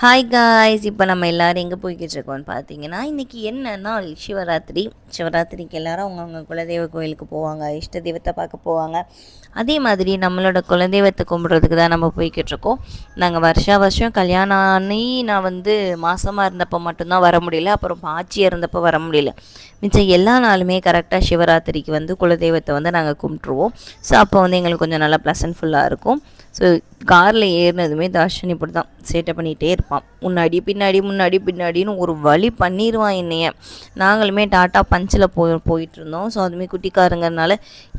Hi guys இப்போ நம்ம எல்லோரும் எங்கே போய்கிட்டு இருக்கோம்னு பார்த்தீங்கன்னா இன்றைக்கி என்ன நாள்? சிவராத்திரி. சிவராத்திரிக்கு எல்லோரும் அவங்கவுங்க குலதெய்வ கோயிலுக்கு போவாங்க இஷ்ட தெய்வத்தை பார்க்க போவாங்க. அதே மாதிரி நம்மளோட குலதெய்வத்தை கும்பிட்றதுக்கு தான் நம்ம போய்கிட்டு இருக்கோம் நாங்கள் வருஷா வருஷம் கல்யாணம் ஆனி நான் வந்து மாதமாக இருந்தப்போ மட்டும்தான் வர முடியல அப்புறம் பாச்சி இருந்தப்போ வர முடியல. மிச்சம் எல்லா நாளுமே கரெக்டாக சிவராத்திரிக்கு வந்து குலதெய்வத்தை வந்து நாங்கள் கும்பிட்ருவோம் ஸோ அப்போ வந்து எங்களுக்கு கொஞ்சம் நல்லா ப்ளசன்ஃபுல்லாக இருக்கும். ஸோ காரில் ஏறினதுமே தர்ஷன் இப்படி தான் சேட்டை பண்ணிகிட்டே இருப்பான். முன்னாடி பின்னாடி முன்னாடி பின்னாடின்னு ஒரு வழி பண்ணிடுவான் என்னைய. நாங்களுமே டாட்டா பஞ்சில் போய் போயிட்டு இருந்தோம் ஸோ அதுமாரி குட்டிக்காரங்கிறதுனால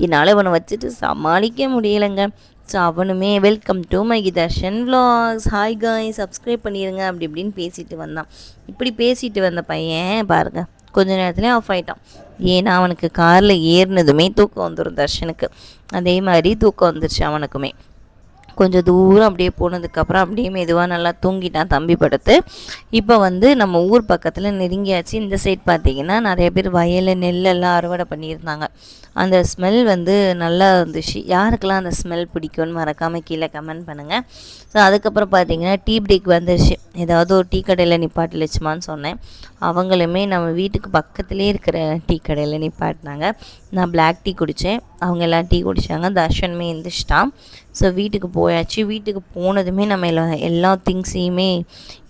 என்னால் இவனை வச்சுட்டு சமாளிக்க முடியலைங்க. ஸோ அவனுமே welcome to my Darshan vlogs hi guys subscribe பண்ணிடுங்க அப்படி இப்படின்னு பேசிட்டு வந்தான். இப்படி பேசிட்டு வந்த பையன் பாருங்கள் கொஞ்ச நேரத்துலேயே ஆஃப் ஆகிட்டான் ஏன்னா அவனுக்கு காரில் ஏறினதுமே தூக்கம் வந்துடும் தர்ஷனுக்கு. அதே மாதிரி தூக்கம் வந்துருச்சு அவனுக்குமே. கொஞ்சம் தூரம் அப்படியே போனதுக்கப்புறம் அப்படியே மெதுவாக நல்லா தூங்கிட்டான் தம்பி படுத்து. இப்போ வந்து நம்ம ஊர் பக்கத்தில் நெருங்கியாச்சு. இந்த சைட் பார்த்திங்கன்னா நிறைய பேர் வயலில் நெல்லெல்லாம் அறுவடை பண்ணியிருந்தாங்க. அந்த ஸ்மெல் வந்து நல்லா இருந்துச்சு. யாருக்கெல்லாம் அந்த ஸ்மெல் பிடிக்கும்னு மறக்காமல் கீழே கமெண்ட் பண்ணுங்கள் ஸோ அதுக்கப்புறம் பார்த்தீங்கன்னா டீ பிரேக் வந்துருச்சு. ஏதாவது ஒரு டீ கடையில் நிப்பாட்டி வச்சுமான்னு சொன்னேன். அவங்களுமே நம்ம வீட்டுக்கு பக்கத்துலேயே இருக்கிற டீ கடையில் நிப்பாட்டினாங்க. நான் பிளாக் டீ குடித்தேன் அவங்க எல்லாம் டீ குடித்தாங்க தர்ஷனுமே எழுந்திரிச்சிட்டான் ஸோ வீட்டுக்கு போயாச்சு. வீட்டுக்கு போனதுமே நம்ம எல்லா எல்லா திங்ஸையுமே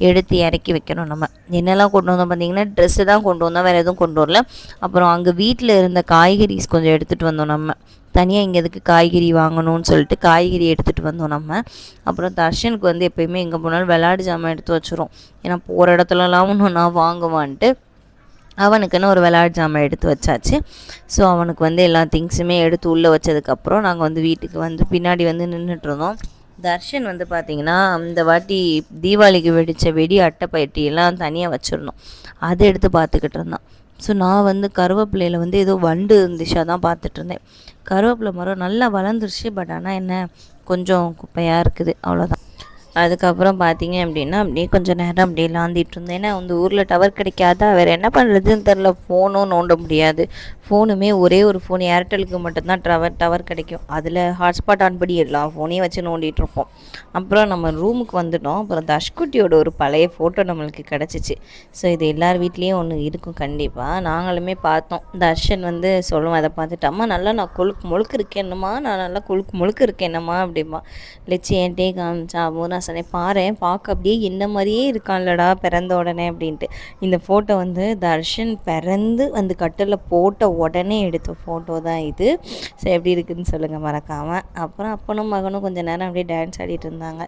எடுத்து இறக்கி வைக்கணும் நம்ம. என்னெல்லாம் கொண்டு வந்தோம் பார்த்தீங்கன்னா ட்ரெஸ்ஸு தான் கொண்டு வந்தோம். வேறு எதுவும் கொண்டு வரல. அப்புறம் அங்கே வீட்டில் இருந்த காய்கறிஸ் கொஞ்சம் எடுத்துகிட்டு வந்தோம் நம்ம. தனியாக இங்கே எதுக்கு காய்கறி வாங்கணும்னு சொல்லிட்டு காய்கறி எடுத்துகிட்டு வந்தோம் நம்ம. அப்புறம் தர்ஷனுக்கு வந்து எப்போயுமே எங்கே போனாலும் விளையாடு ஜாமான் எடுத்து வச்சுரும். ஏன்னா போகிற இடத்துலலாம் ஒன்று நான் வாங்குவான்ட்டு அவனுக்குன்னு ஒரு விளையாட்டு ஜாமான் எடுத்து வச்சாச்சு. ஸோ அவனுக்கு வந்து எல்லா திங்ஸுமே எடுத்து உள்ளே வச்சதுக்கப்புறம் நாங்கள் வந்து வீட்டுக்கு வந்து பின்னாடி வந்து நின்றுட்டுருந்தோம் தர்ஷன் வந்து பார்த்திங்கன்னா இந்த வாட்டி தீபாவளிக்கு வெடித்த வெடி அட்டைப்பயட்டியெல்லாம் தனியாக வச்சிடணும் அதை எடுத்து பார்த்துக்கிட்டு இருந்தான். ஸோ நான் வந்து கருவேப்பிலையில் வந்து ஏதோ வண்டு இருந்துச்சா தான் பார்த்துட்டு இருந்தேன். கருவேப்பிலை மரம் நல்லா வளர்ந்துருச்சு பட் ஆனால் என்ன கொஞ்சம் குப்பையாக இருக்குது அவ்வளோதான் அதுக்கப்புறம் பார்த்தீங்க அப்படின்னா அப்படியே கொஞ்சம் நேரம் அப்படியே லாந்திட்டு இருந்தேன். ஏன்னா அந்த ஊரில் டவர் கிடைக்காதா வேறு என்ன பண்ணுறதுன்னு தெரில ஃபோனும் நோண்ட முடியாது. ஃபோனுமே ஒரே ஒரு ஃபோன் ஏர்டெலுக்கு மட்டும்தான் டவர் டவர் கிடைக்கும். அதில் ஹாட்ஸ்பாட் ஆன் படி எல்லா ஃபோனையும் வச்சு நோண்டிகிட்ருப்போம் அப்புறம் நம்ம ரூமுக்கு வந்துட்டோம். அப்புறம் தஷ்குட்டியோட ஒரு பழைய ஃபோட்டோ நம்மளுக்கு கிடச்சிச்சு. ஸோ இது எல்லார் வீட்லேயும் ஒன்று இருக்கும் கண்டிப்பாக நாங்களுமே பார்த்தோம். தர்ஷன் வந்து சொல்லுவோம் அதை பார்த்துட்டு அம்மா நல்லா நான் கொழுக்கு முழுக்கு இருக்கேன்னுமா நான் நல்லா கொழுக்கு முழுக்கு இருக்கேன்னம்மா அப்படிமா லட்சி என்கிட்டே காமிச்சா அப்போ நான் சொன்னேன் பாரு பார்க்க அப்படியே என்ன மாதிரியே இருக்கான்லடா பிறந்த உடனே அப்படின்ட்டு. இந்த ஃபோட்டோ வந்து தர்ஷன் பிறந்து வந்து கட்டில் போட்ட உடனே எடுத்த ஃபோட்டோ தான் இது. சரி எப்படி இருக்குதுன்னு சொல்லுங்கள் மறக்காமல் அப்புறம் அப்பனும் மகனும் கொஞ்சம் நேரம் அப்படியே டான்ஸ் ஆடிட்டு இருந்தாங்க.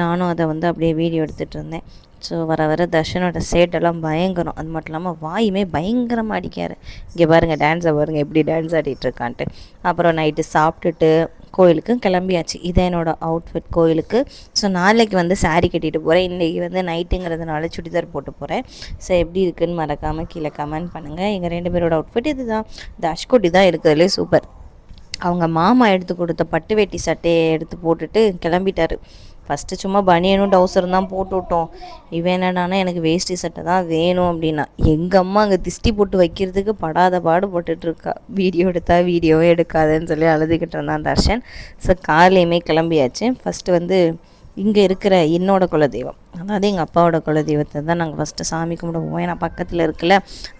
நானும் அதை வந்து அப்படியே வீடியோ எடுத்துகிட்டு இருந்தேன். ஸோ வர வர தர்ஷனோட சேட்டெல்லாம் பயங்கரம். அது மட்டும் இல்லாமல் வாயுமே பயங்கரமாக அடிக்கார் இங்கே பாருங்கள் டான்ஸை பாருங்கள் எப்படி டான்ஸ் ஆடிட்டுருக்கான்ட்டு. அப்புறம் நைட்டு சாப்பிட்டுட்டு கோயிலுக்கு கிளம்பியாச்சு. இதான் என்னோடய அவுட்ஃபிட் கோயிலுக்கு. ஸோ நாளைக்கு வந்து சாரீ கட்டிட்டு போகிறேன் இன்றைக்கி வந்து நைட்டுங்கிறதுனால சுடிதார் போட்டு போகிறேன் ஸோ எப்படி இருக்குதுன்னு மறக்காமல் கீழே கமெண்ட் பண்ணுங்கள் எங்கள் ரெண்டு பேரோட அவுட்ஃபிட் இது தான் இந்த தான் இருக்கிறதுலே சூப்பர் அவங்க மாமா எடுத்து கொடுத்த பட்டு வேட்டி சட்டையை எடுத்து போட்டுட்டு கிளம்பிட்டார். ஃபஸ்ட்டு சும்மா பனியனும் டவுசரும் தான் போட்டு விட்டோம். இவன் என்னடானா எனக்கு வேஷ்டி சட்டை தான் வேணும் அப்படின்னா. எங்கள் அம்மா அங்கே திஷ்டி போட்டு வைக்கிறதுக்கு படாத பாடு போட்டுட்ருக்கா வீடியோ எடுத்தா வீடியோவே எடுக்காதுன்னு சொல்லி அழுதுகிட்டு இருந்தான் தர்ஷன். ஸோ காலையுமே கிளம்பியாச்சு. ஃபஸ்ட்டு வந்து இங்கே இருக்கிற என்னோட குலதெய்வம். அதாவது எங்கள் அப்பாவோட குலதெய்வத்தை தான் நாங்கள் ஃபஸ்ட்டு சாமி கும்பிட போவோம். ஏன்னா பக்கத்தில் இருக்குல்ல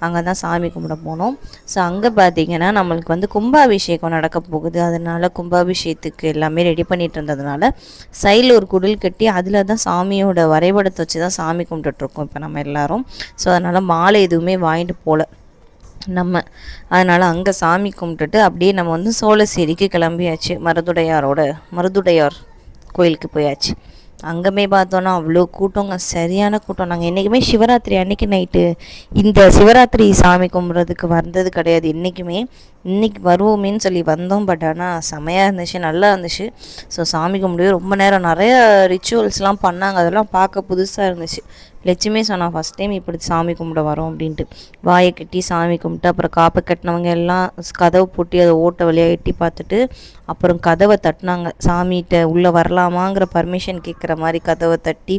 அங்கே தான் சாமி கும்பிட போனோம். ஸோ அங்கே பார்த்தீங்கன்னா நம்மளுக்கு வந்து கும்பாபிஷேகம் நடக்க போகுது. அதனால் கும்பாபிஷேகத்துக்கு எல்லாமே ரெடி பண்ணிட்டு இருந்ததுனால சைடில் ஒரு குடில் கட்டி அதில் தான் சாமியோட வரைபடத்தை வச்சு தான் சாமி கும்பிட்டுட்ருக்கோம் இப்போ நம்ம எல்லோரும். ஸோ அதனால் மாலை எதுவுமே வாங்கிட்டு போகல நம்ம. அதனால் அங்கே சாமி கும்பிட்டுட்டு அப்படியே நம்ம வந்து சோழசேரிக்கு கிளம்பியாச்சு. மருதுடையாரோட மருதுடையார் கோயிலுக்கு போயாச்சு. அங்கேமே பார்த்தோன்னா அவ்வளோ கூட்டங்க சரியான கூட்டம். நாங்கள் என்றைக்குமே சிவராத்திரி அன்னைக்கு நைட்டு இந்த சிவராத்திரி சாமி கும்பிட்றதுக்கு வந்தது கிடையாது. என்றைக்குமே இன்றைக்கி வருவோமேன்னு சொல்லி வந்தோம். பட் ஆனால் செமையாக இருந்துச்சு நல்லா இருந்துச்சு. ஸோ சாமி கும்பிடுவே ரொம்ப நேரம். நிறைய ரிச்சுவல்ஸ்லாம் பண்ணாங்க. அதெல்லாம் பார்க்க புதுசாக இருந்துச்சு. லட்சுமி சொன்னால் ஃபஸ்ட் டைம் இப்படி சாமி கும்பிட வரோம் அப்படின்ட்டு. வாயை கட்டி சாமி கும்பிட்டு அப்புறம் காப்பை கட்டினவங்க எல்லாம் கதவை பூட்டி அதை ஓட்ட வழியாக எட்டி பார்த்துட்டு அப்புறம் கதவை தட்டினாங்க. சாமிகிட்ட உள்ளே வரலாமாங்கிற பர்மிஷன் கேட்குற மாதிரி கதவை தட்டி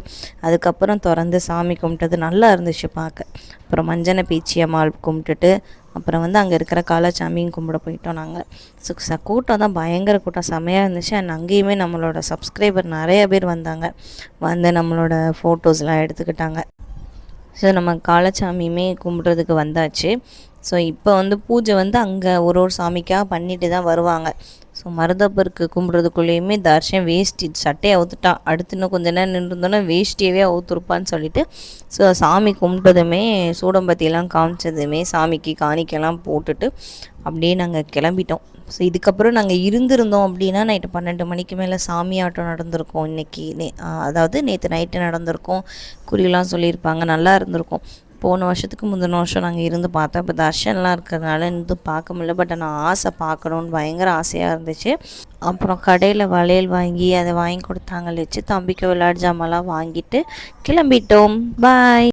அதுக்கப்புறம் திறந்து சாமி கும்பிட்டது நல்லா இருந்துச்சு பார்க்க. அப்புறம் மஞ்சனை பீச்சி அம்மாள் கும்பிட்டுட்டு அப்புறம் வந்து அங்கே இருக்கிற காலாச்சாமியும் கும்பிட போயிட்டோம் நாங்கள் ஸோ ச கூட்டம் தான் பயங்கர கூட்டம். செமையாக இருந்துச்சு. அண்ட் அங்கேயுமே நம்மளோட சப்ஸ்கிரைபர் நிறைய பேர் வந்தாங்க. வந்து நம்மளோட ஃபோட்டோஸ்லாம் எடுத்துக்கிட்டாங்க. ஸோ நம்ம காலச்சாமியுமே கும்பிட்றதுக்கு வந்தாச்சு. ஸோ இப்போ வந்து பூஜை வந்து அங்கே ஒரு ஒரு சாமிக்காக பண்ணிட்டு தான் வருவாங்க. ஸோ மருதப்பருக்கு கும்பிட்றதுக்குள்ளேயுமே தர்ஷன் வேஷ்டி சட்டையை அவுத்துட்டான் அடுத்து இன்னும் கொஞ்ச நேரம் நின்றுருந்தோன்னா வேஷ்டியவே அவுத்துருப்பான்னு சொல்லிட்டு ஸோ சாமி கும்பிட்டதுமே சூடம்பத்தியெல்லாம் காமிச்சதுமே சாமிக்கு காணிக்கெல்லாம் போட்டுட்டு அப்படியே நாங்கள் கிளம்பிட்டோம். ஸோ இதுக்கப்புறம் நாங்கள் இருந்திருந்தோம் அப்படின்னா நைட்டு பன்னெண்டு மணிக்கு மேலே சாமி ஆட்டம் நடந்திருக்கோம். இன்றைக்கி நே அதாவது நேற்று நைட்டு நடந்திருக்கும். குறியெல்லாம் சொல்லியிருப்பாங்க. நல்லா இருந்திருக்கும். போன வருஷத்துக்கு முந்தின வருஷம் நாங்கள் இருந்து பார்த்தோம். இப்போ தர்ஷன்லாம் இருக்கிறதுனால இருந்து பார்க்க முடியல. பட் ஆனால் ஆசை பார்க்கணுன்னு பயங்கர ஆசையாக இருந்துச்சு. அப்புறம் கடையில் வளையல் வாங்கி அதை வாங்கி கொடுத்தாங்க. வச்சு தம்பிக்கு விளையாட்டு ஜாமான்லாம் வாங்கிட்டு கிளம்பிட்டோம். பாய்